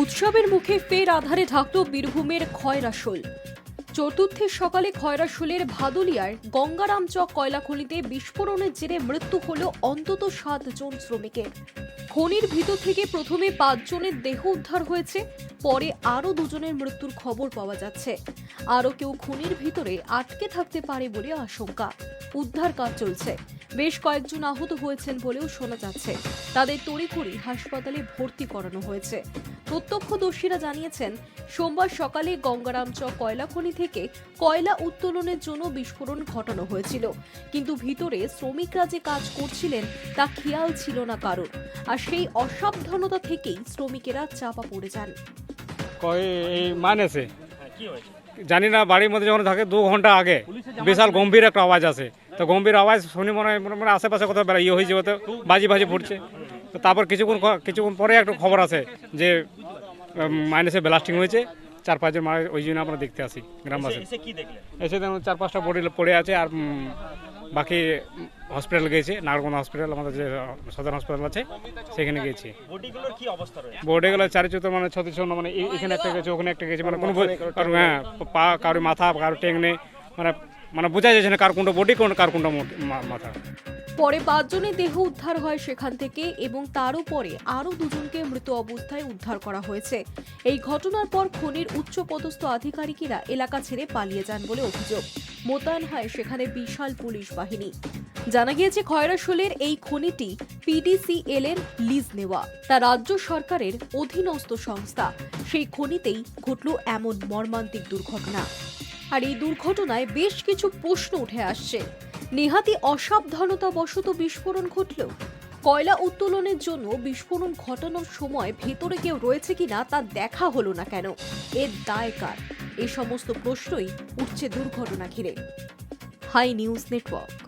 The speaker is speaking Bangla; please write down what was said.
উৎসবের মুখে ফের আধারে ঢাকল বীরভূমের খয়রাশোল। চতুর্থের সকালে খয়রাশোলের ভাদুলিয়ার গঙ্গারামচক কয়লা খনিতে বিস্ফোরণের জেরে মৃত্যু হল অন্তত সাতজন শ্রমিকের। খনির ভিতর থেকে প্রথমে পাঁচজনের দেহ উদ্ধার হয়েছে, পরে আরও দুজনের মৃত্যুর খবর পাওয়া যাচ্ছে। আরও কেউ খনির ভিতরে আটকে থাকতে পারে বলে আশঙ্কা। উদ্ধার কাজ চলছে। বেশ কয়েকজন আহত হয়েছেন বলেও শোনা যাচ্ছে। তাদের তড়িঘড়ি হাসপাতালে ভর্তি করানো হয়েছে। প্রত্যক্ষদর্শীরা জানিয়েছেন সোমবার সকালে গঙ্গারামচক কয়লা খনি থেকে কয়লা উত্তোলনের জন্য বিস্ফোরণ ঘটানো হয়েছিল। কিন্তু ভিতরে শ্রমিকরা যে কাজ করছিলেন তা খেয়াল ছিল না কারণ আর সেই অসাবধানতা থেকেই শ্রমিকেরা চাপা পড়ে যান। কয় এই মানেছে জানি না বাড়ির মধ্যে যখন থাকে দু ঘণ্টা আগে। বিশাল গম্ভীর একটা আওয়াজ আছে তো গম্ভীর আওয়াজ শুনি মনে হয় মনে আশেপাশে কোথাও বেড়া ইয়ে হয়েছে হয়তো। বাজি বাজি ফুটছে তো তারপর কিছুক্ষণ কিছুক্ষণ পরে একটা খবর আছে যে মাইনাসে ব্লাস্টিং হয়েছে। চার পাঁচজন মারা ওই জন্য আমরা দেখতে আসি গ্রামবাসী। এসে দেখুন চার পাঁচটা বডি পড়ে আছে আর বাকি হসপিটাল গিয়েছে নাগরকোনা হসপিটাল আমাদের যে সদর হসপিটাল আছে সেখানে গিয়েছি বোর্ডে গেলে চারিচুতো মানে ছত্রিশ মানে এখানে একটা গেছে ওখানে একটা গেছে। মানে কোনো হ্যাঁ পা কারোর মাথা কারোর কারও টেংনে মানে মানে বোঝা যাচ্ছে না কার কোনটা বডি, কোন কার কোনটা মাথা। পরে পাঁচজনের দেহ উদ্ধার হয় সেখান থেকে এবং তারও পরে আরও দুজনকে মৃত অবস্থায় উদ্ধার করা হয়েছে। এই ঘটনার পর খনির উচ্চপদস্থ আধিকারিকেরা এলাকা ছেড়ে পালিয়ে যান বলে অভিযোগ। মোতায়েন হয় সেখানে বিশাল পুলিশ বাহিনী। জানা গিয়েছে খয়রাশোলের এই খনিটি পিডিসিএল এর লিজ নেওয়া, তা রাজ্য সরকারের অধীনস্থ সংস্থা। সেই খনিতেই ঘটল এমন মর্মান্তিক দুর্ঘটনা। আর এই দুর্ঘটনায় বেশ কিছু প্রশ্ন উঠে আসছে। নেহাতি অসাবধানতাবশত বিস্ফোরণ ঘটল কয়লা উত্তোলনের জন্য বিস্ফোরণ ঘটানোর সময় ভেতরে কেউ রয়েছে কিনা তা দেখা হলো না কেন? এর দায় কার? এই সমস্ত প্রশ্নই উঠছে দুর্ঘটনা ঘিরে হাই নিউজ নেটওয়ার্ক।